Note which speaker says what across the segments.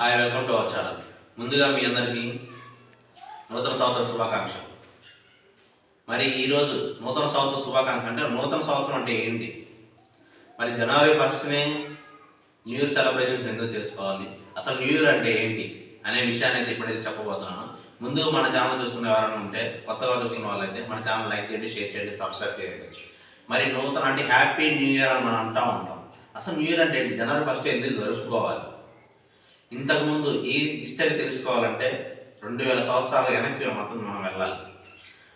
Speaker 1: Hi welcome to our channel. ముందుగా మీ అందరికీ నూతన సంవత్సర శుభాకాంక్షలు. మరి ఈరోజు నూతన సంవత్సర శుభాకాంక్ష అంటే నూతన సంవత్సరం అంటే ఏంటి? మరి జనవరి ఫస్ట్నే న్యూ ఇయర్ సెలబ్రేషన్స్ ఎందుకు చేసుకోవాలి? అసలు న్యూ ఇయర్ అంటే ఏంటి? అనే విషయాన్ని అయితే ఇప్పుడైతే చెప్పబోతున్నాను. ముందు మన ఛానల్ చూస్తున్న ఎవరైనా ఉంటే కొత్తగా చూస్తున్న వాళ్ళైతే మన ఛానల్ లైక్ చేయండి షేర్ చేయండి సబ్స్క్రైబ్ చేయండి. మరి నూతన అంటే హ్యాపీ న్యూ ఇయర్ అని మనం అంటూ ఉంటాం. అసలు న్యూ ఇయర్ అంటే ఏంటి? జనవరి ఫస్ట్ ఎందుకు జరుపుకోవాలి? ఇంతకుముందు ఈ హిస్టరీ తెలుసుకోవాలంటే రెండు వేల సంవత్సరాల వెనక్కి మాత్రం మనం వెళ్ళాలి.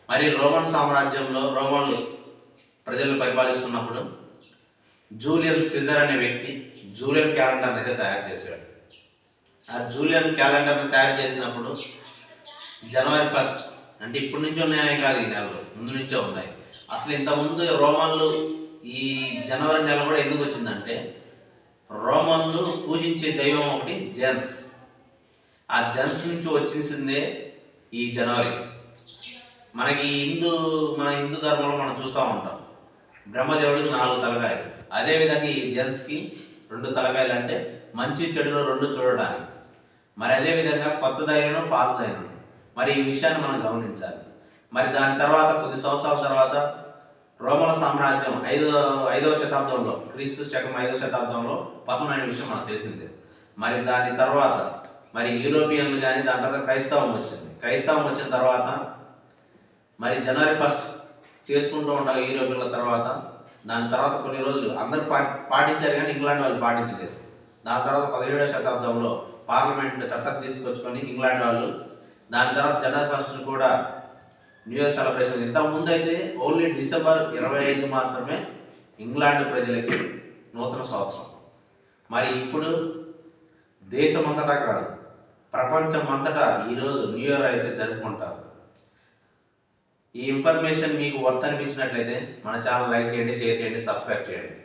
Speaker 1: మరి రోమన్ సామ్రాజ్యంలో రోమన్లు ప్రజలు పరిపాలిస్తున్నప్పుడు జూలియన్ సిజర్ అనే వ్యక్తి జూలియన్ క్యాలెండర్ అయితే తయారు చేశాడు. ఆ జూలియన్ క్యాలెండర్ని తయారు చేసినప్పుడు జనవరి ఫస్ట్ అంటే ఇప్పటి నుంచి ఉన్నాయనే కాదు ఈ నెలలు ముందు నుంచే ఉన్నాయి. అసలు ఇంతకుముందు రోమన్లు ఈ జనవరి నెల కూడా ఎందుకు వచ్చిందంటే రోమన్లు పూజించే దైవం ఒకటి జెన్స్. ఆ జెన్స్ నుంచి వచ్చేసిందే ఈ జనవరి. మనకి హిందూ మన హిందూ ధర్మంలో మనం చూస్తూ ఉంటాం. బ్రహ్మదేవుడికి నాలుగు తలకాయలు. అదేవిధంగా ఈ జెన్స్కి రెండు తలకాయలు అంటే మంచి చెడులో రెండు చూడడానికి మరి అదేవిధంగా కొత్త దైనం పాత మరి ఈ విషయాన్ని మనం గమనించాలి. మరి దాని తర్వాత కొద్ది సంవత్సరాల తర్వాత రోమల సామ్రాజ్యం ఐదో ఐదవ శతాబ్దంలో క్రీస్తు శకం ఐదవ శతాబ్దంలో పతనమైన విషయం మనకు తెలిసిందే. మరి దాని తర్వాత మరి యూరోపియన్లు కానీ దాని తర్వాత క్రైస్తవం వచ్చింది. క్రైస్తవం వచ్చిన తర్వాత మరి జనవరి ఫస్ట్ చేసుకుంటూ ఉంటాం యూరోపియన్ల తర్వాత. దాని తర్వాత కొన్ని రోజులు అందరూ పా పాటించారు కానీ ఇంగ్లాండ్ వాళ్ళు పాటించలేదు. దాని తర్వాత పదిహేడవ శతాబ్దంలో పార్లమెంట్లో చట్టం తీసుకొచ్చుకొని ఇంగ్లాండ్ వాళ్ళు దాని తర్వాత జనవరి ఫస్ట్ కూడా న్యూ ఇయర్ సెలబ్రేషన్ ఇంతకు ముందు అయితే ఓన్లీ డిసెంబర్ ఇరవై ఐదు మాత్రమే ఇంగ్లాండ్ ప్రజలకి నూతన సంవత్సరం. మరి ఇప్పుడు దేశం కాదు ప్రపంచం అంతటా ఈరోజు న్యూ ఇయర్ అయితే జరుపుకుంటారు. ఈ ఇన్ఫర్మేషన్ మీకు వర్త్ అనిపించినట్లయితే మన ఛానల్ లైక్ చేయండి షేర్ చేయండి సబ్స్క్రైబ్ చేయండి.